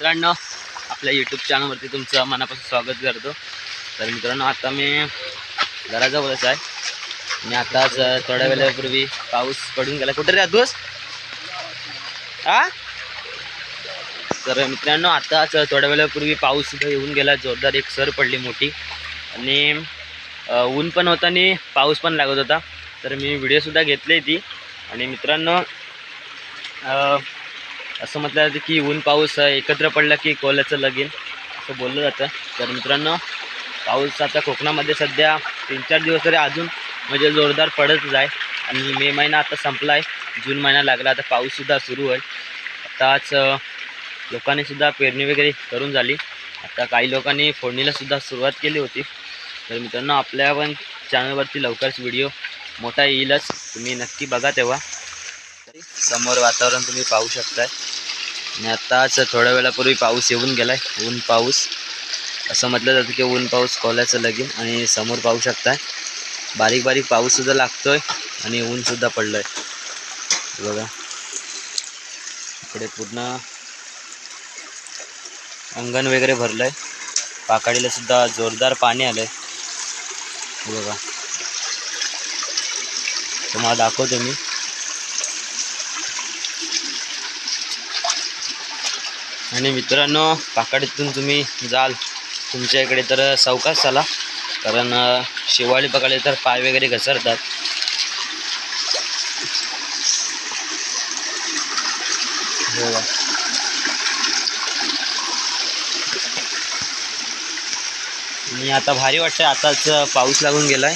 मित्रांनो आपल्या यूट्यूब चॅनलवरती तुमचं मनापासून स्वागत करतो. तर मित्रांनो आता मी घराजवळच आहे. मी आताच थोड्या वेळापूर्वी पाऊस पडून गेला. कुठे राहतोस हा तर मित्रांनो आताच थोड्या वेळापूर्वी पाऊस सुद्धा येऊन गेला. जोरदार एक सर पडली मोठी. आणि ऊन पण होतं आणि पाऊस पण लागत होता. तर मी व्हिडिओसुद्धा घेतली ती आणि मित्रांनो असं म्हटलं जातं की ऊन पाऊस एकत्र पडला की कोल्याचं लगीन. असं बोललं जातं. तर मित्रांनो पाऊस आता कोकणामध्ये सध्या तीन चार दिवस तरी अजून म्हणजे जोरदार पडतच आहे आणि मे महिना आता संपला आहे जून महिना लागला आता पाऊससुद्धा सुरू होईल. आताच लोकांनीसुद्धा पेरणी वगैरे करून झाली. आता काही लोकांनी फोडणीलासुद्धा सुरुवात केली होती. तर मित्रांनो आपल्या पण चॅनलवरती लवकरच व्हिडिओ मोठा येईलच. तुम्ही नक्की बघा तेव्हा. समोर वातावरण तुम्ही पाहू शकताय. आणि आत्ताच थोड्या वेळापूर्वी पाऊस येऊन गेलाय ऊन पाऊस. असं म्हटलं जातं की ऊन पाऊस कोल्याचं लगीन आणि समोर पाहू शकताय. बारीक बारीक पाऊससुद्धा लागतोय आणि ऊनसुद्धा पडलंय. आहे बघा. इकडे पूर्ण अंगण वगैरे भरलंय. पाकाडीला सुद्धा जोरदार पाणी आलंय. आहे बघा. तुम्हाला दाखवतो मी. आणि मित्रांनो पाकडीतून तुम्ही जाल. तुमच्या इकडे तर सावकाश चाला कारण शिवाळी पकडले तर पाय वगैरे घसरतात. आणि आता भारी वाटतंय. आताच पाऊस लागून गेलाय.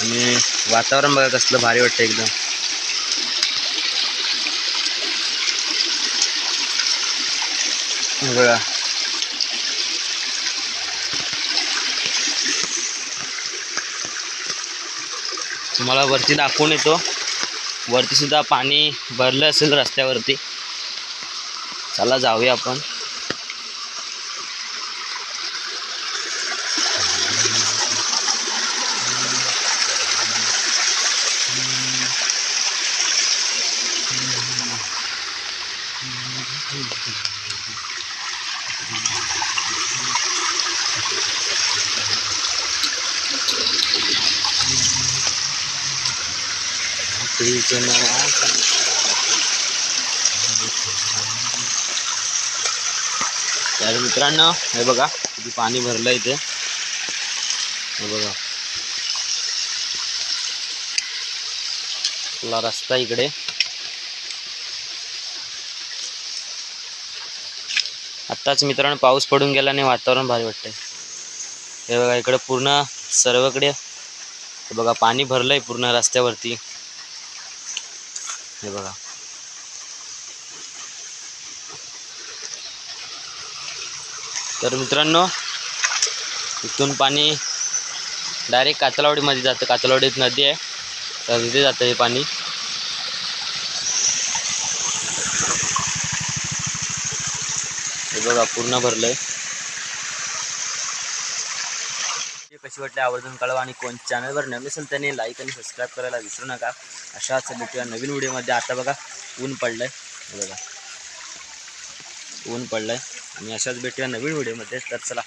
आणि वातावरण बघा कसलं भारी वाटतं एकदम. हे तुम्हाला वरती दाखवून येतो. वरती सुद्धा पाणी भरलं असेल रस्त्यावरती. चला जाऊया आपण. तुझं नाव तर मित्रांनो हे बघा किती पाणी भरलं इथे. हे बघा. आपला रस्ता इकडे. आत्ताच मित्रांनो पाऊस पडून गेला आणि वातावरण भारी वाटतंय. हे बघा इकडे पूर्ण सर्वकडे बघा पाणी भरलंय पूर्ण रस्त्यावरती. हे बघा. तर मित्रांनो इथून पाणी डायरेक्ट कातलावडीमध्ये जातं. कातलावडीत नदी आहे. तर तिथे जातं हे पाणी. हे बघा पूर्ण भरलं आहे कशी वाटली आवर्जून कळवा आणि कोण चॅनलवर नवीन असेल त्याने लाईक आणि सबस्क्राईब करायला विसरू नका. अशाच भेटूया नवीन व्हिडिओमध्ये आता बघा ऊन पडलंय. बघा. ऊन पडलंय. आणि अशाच भेटूया नवीन व्हिडिओमध्ये तर चला.